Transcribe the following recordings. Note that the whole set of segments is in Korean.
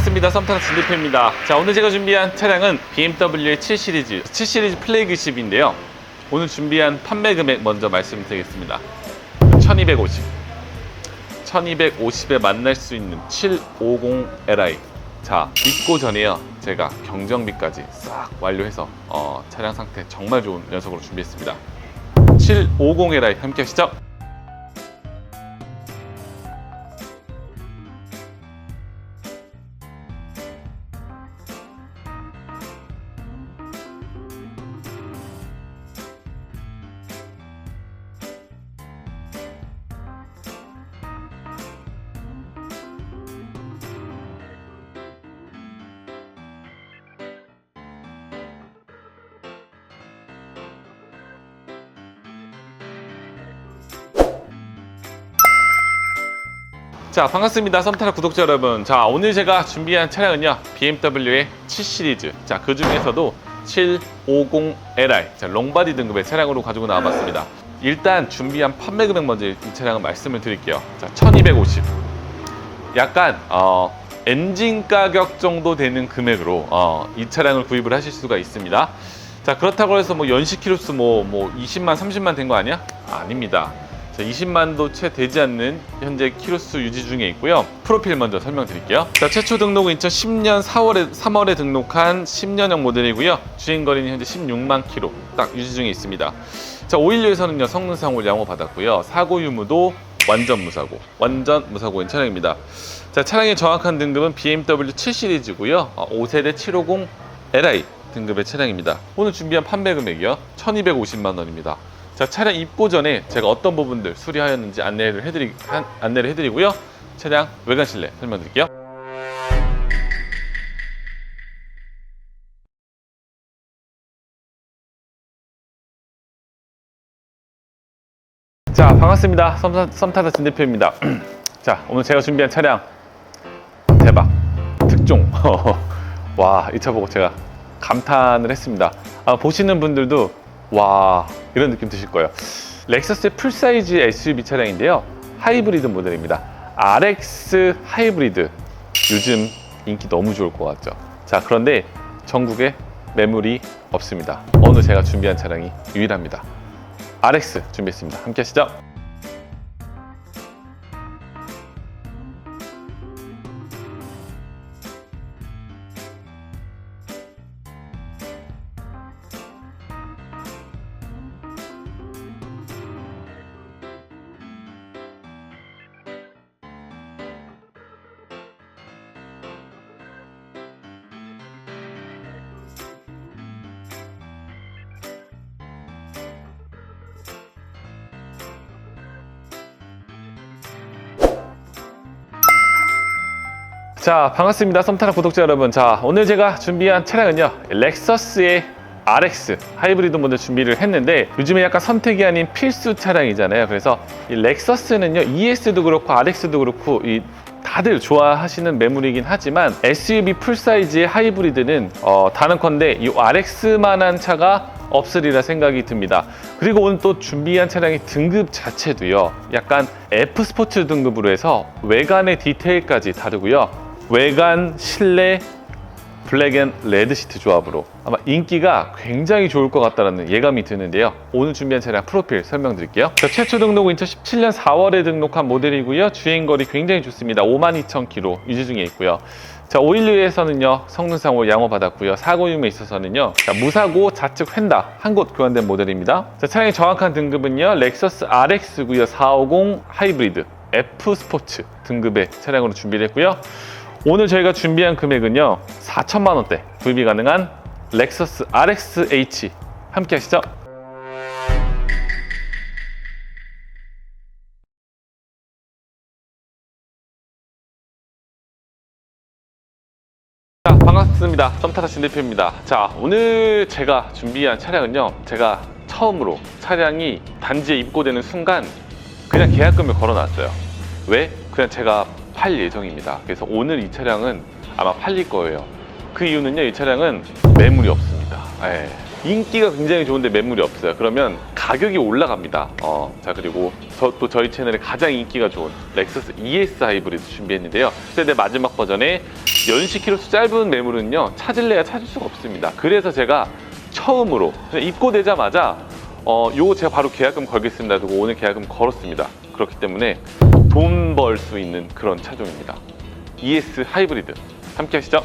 반갑습니다. 썸타는 진대표입니다. 자, 오늘 제가 준비한 차량은 BMW의 7 시리즈, 7 시리즈 플래그십인데요. 오늘 준비한 판매 금액 먼저 말씀드리겠습니다. 1250. 1250에 만날 수 있는 750Li. 자, 입고 전에요. 제가 경정비까지 싹 완료해서 어, 차량 상태 정말 좋은 녀석으로 준비했습니다. 750Li 함께 하시죠. 자 반갑습니다 썸타라 구독자 여러분. 자 오늘 제가 준비한 차량은요 BMW의 7 시리즈. 자 그 중에서도 750Li 자 롱바디 등급의 차량으로 가지고 나와봤습니다. 일단 준비한 판매 금액 먼저 이 차량은 말씀을 드릴게요. 자 1250 약간 어 엔진 가격 정도 되는 금액으로 어, 이 차량을 구입을 하실 수가 있습니다. 자 그렇다고 해서 뭐 연식 키로수 뭐, 뭐 20만 30만 된 거 아니야? 아닙니다 자, 20만도 채 되지 않는 현재 키로수 유지 중에 있고요. 프로필 먼저 설명드릴게요. 자, 최초 등록은 2010년 4월에 3월에 등록한 10년형 모델이고요. 주행 거리는 현재 16만 킬로 딱 유지 중에 있습니다. 자, 516에서는요 성능상을 양호 받았고요. 사고 유무도 완전 무사고, 완전 무사고인 차량입니다. 자, 차량의 정확한 등급은 BMW 7 시리즈고요. 어, 5세대 750 Li 등급의 차량입니다. 오늘 준비한 판매 금액이요 1,250만 원입니다. 자, 차량 입고 전에 제가 어떤 부분들 수리하였는지 안내를 해드리, 한- 안내를 해드리고요. 차량 외관 실내 설명드릴게요. 자, 반갑습니다. 썸타다 진대표입니다. 자, 오늘 제가 준비한 차량 대박 특종. 와, 이 차 보고 제가 감탄을 했습니다. 아, 보시는 분들도 와 이런 느낌 드실 거예요. 렉서스의 풀사이즈 SUV 차량인데요. 하이브리드 모델입니다. RX 하이브리드 요즘 인기 너무 좋을 것 같죠. 자 그런데 전국에 매물이 없습니다. 오늘 제가 준비한 차량이 유일합니다. RX 준비했습니다. 함께 하시죠. 자 반갑습니다 썸타라 구독자 여러분 자 오늘 제가 준비한 차량은요 렉서스의 RX 하이브리드 모델 준비를 했는데 요즘에 약간 선택이 아닌 필수 차량이잖아요 그래서 이 렉서스는요 ES도 그렇고 RX도 그렇고 이 다들 좋아하시는 매물이긴 하지만 SUV 풀사이즈의 하이브리드는 어, 단언컨대 이 RX만한 차가 없으리라 생각이 듭니다. 그리고 오늘 또 준비한 차량의 등급 자체도요. 약간 F 스포츠 등급으로 해서 외관의 디테일까지 다르고요. 외관, 실내, 블랙 앤 레드 시트 조합으로 아마 인기가 굉장히 좋을 것 같다는 예감이 드는데요. 오늘 준비한 차량 프로필 설명드릴게요. 자, 최초 등록은 2017년 4월에 등록한 모델이고요. 주행거리 굉장히 좋습니다. 52,000km 유지 중에 있고요. 자, 512에서는요, 성능상으로 양호받았고요. 사고 유무에 있어서는요, 자, 무사고 좌측 휀다 한 곳 교환된 모델입니다. 자, 차량의 정확한 등급은요, 렉서스 RX고요. 450 하이브리드 F 스포츠 등급의 차량으로 준비를 했고요. 오늘 저희가 준비한 금액은요 4천만 원대 구입이 가능한 렉서스 RX-H 함께 하시죠. 자 반갑습니다. 썸타타 진대표입니다. 자 오늘 제가 준비한 차량은요 제가 처음으로 차량이 단지에 입고되는 순간 그냥 계약금을 걸어놨어요. 왜? 그냥 제가 팔 예정입니다. 그래서 오늘 이 차량은 아마 팔릴 거예요. 그 이유는요, 이 차량은 매물이 없습니다. 예. 인기가 굉장히 좋은데 매물이 없어요. 그러면 가격이 올라갑니다. 어, 자 그리고 저, 또 저희 채널에 가장 인기가 좋은 렉서스 ES 하이브리드 준비했는데요. 세대 마지막 버전의 연식 키로수 짧은 매물은요 찾을래야 찾을 수가 없습니다. 그래서 제가 처음으로 입고되자마자 어, 요거 제가 바로 계약금 걸겠습니다. 하고 오늘 계약금 걸었습니다. 그렇기 때문에 돈 벌 수 있는 그런 차종입니다. ES 하이브리드 함께 하시죠.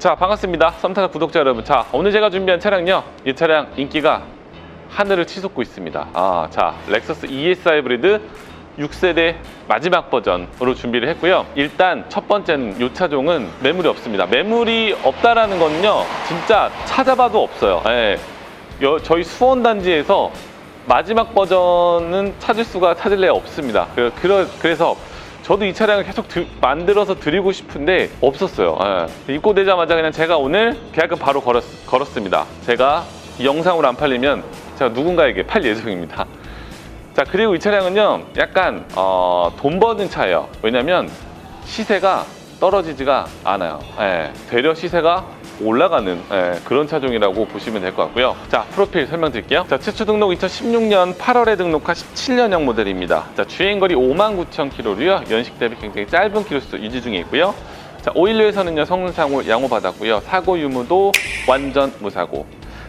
자 반갑습니다. 썸타사 구독자 여러분. 자 오늘 제가 준비한 차량요. 이 차량 인기가 하늘을 치솟고 있습니다. 아자 렉서스 ES 하이브리드 6세대 마지막 버전으로 준비를 했고요. 일단 첫 번째는 이 차종은 매물이 없습니다. 매물이 없다라는 건요 진짜 찾아봐도 없어요. 예. 여- 저희 수원 단지에서 마지막 버전은 찾을 수가 찾을래 없습니다. 그- 그래서 저도 이 차량을 계속 드- 만들어서 드리고 싶은데 없었어요. 예. 입고되자마자 그냥 제가 오늘 계약금 바로 걸었, 걸었습니다. 제가 이 영상으로 안 팔리면 제가 누군가에게 팔 예정입니다. 자 그리고 이 차량은요 약간 어, 돈 버는 차예요. 왜냐면 시세가 떨어지지가 않아요. 예. 되려 시세가 올라가는 예, 그런 차종이라고 보시면 될 것 같고요. 자 프로필 설명드릴게요. 자 최초 등록 2016년 8월에 등록한 17년형 모델입니다. 자 주행거리 59,000km로요. 연식 대비 굉장히 짧은 키로수 유지 중에 있고요. 자 오일류에서는요 성능상을 양호받았고요. 사고 유무도 완전 무사고.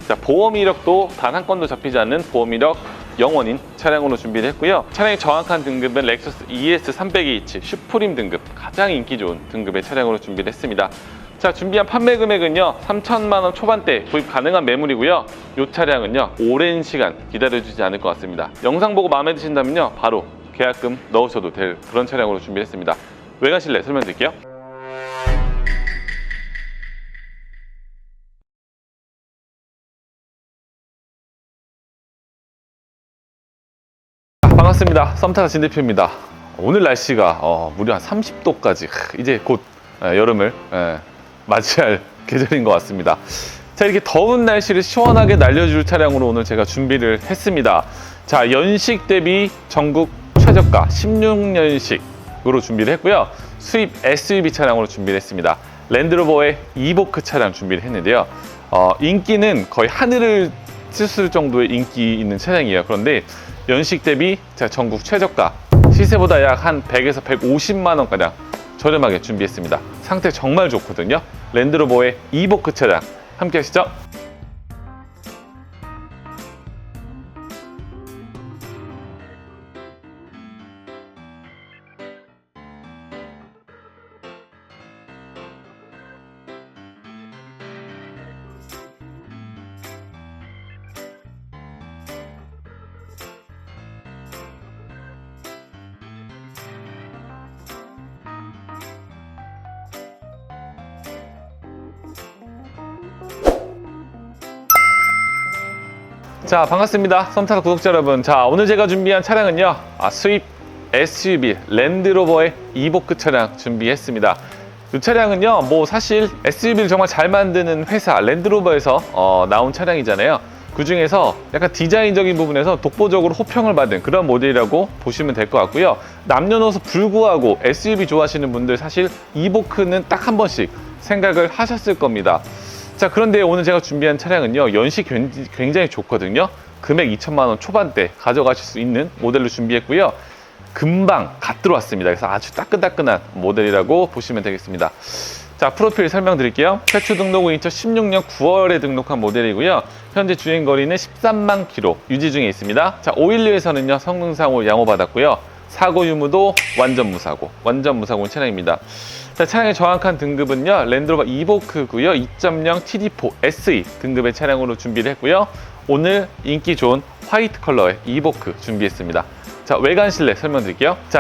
자 보험 이력도 단 한 건도 잡히지 않는 보험 이력 영원인 차량으로 준비를 했고요. 차량의 정확한 등급은 렉서스 ES 300H 슈프림 등급 가장 인기 좋은 등급의 차량으로 준비를 했습니다. 자 준비한 판매 금액은요 3천만 원 초반대 구입 가능한 매물이고요. 이 차량은요 오랜 시간 기다려주지 않을 것 같습니다. 영상 보고 마음에 드신다면요 바로 계약금 넣으셔도 될 그런 차량으로 준비했습니다. 외관 실내 설명드릴게요. 반갑습니다. 썸타사 진 대표입니다. 오늘 날씨가 어, 무려 한 30도까지 이제 곧 예, 여름을 예, 맞이할 계절인 것 같습니다. 자 이렇게 더운 날씨를 시원하게 날려줄 차량으로 오늘 제가 준비를 했습니다. 자 연식 대비 전국 최저가 16년식으로 준비를 했고요. 수입 SUV 차량으로 준비를 했습니다. 랜드로버의 이보크 차량 준비를 했는데요. 어, 인기는 거의 하늘을 찢을 정도의 인기 있는 차량이에요. 그런데 연식 대비 자, 전국 최저가 시세보다 약 한 100에서 150만 원가량 저렴하게 준비했습니다. 상태 정말 좋거든요. 랜드로버의 이보크 차량 함께 하시죠. 자 반갑습니다. 썸타사 구독자 여러분. 자 오늘 제가 준비한 차량은요. 아, 수입 SUV 랜드로버의 이보크 차량 준비했습니다. 이 차량은요 뭐 사실 SUV를 정말 잘 만드는 회사 랜드로버에서 어, 나온 차량이잖아요. 그 중에서 약간 디자인적인 부분에서 독보적으로 호평을 받은 그런 모델이라고 보시면 될 것 같고요. 남녀노소 불구하고 SUV 좋아하시는 분들 사실 이보크는 딱 한 번씩 생각을 하셨을 겁니다 자 그런데 오늘 제가 준비한 차량은요 연식 굉- 굉장히 좋거든요. 금액 2천만 원 초반대 가져가실 수 있는 모델로 준비했고요. 금방 갓 들어왔습니다. 그래서 아주 따끈따끈한 모델이라고 보시면 되겠습니다. 자 프로필 설명드릴게요. 최초 등록은 2016년 9월에 등록한 모델이고요. 현재 주행거리는 13만 킬로 유지 중에 있습니다. 자 오일류에서는요 성능상을 양호받았고요. 사고 유무도 완전 무사고 완전 무사고 차량입니다 자, 차량의 정확한 등급은요 랜드로버 이보크고요. 2.0 TD4 SE 등급의 차량으로 준비를 했고요. 오늘 인기 좋은 화이트 컬러의 이보크 준비했습니다. 자 외관 실내 설명드릴게요. 자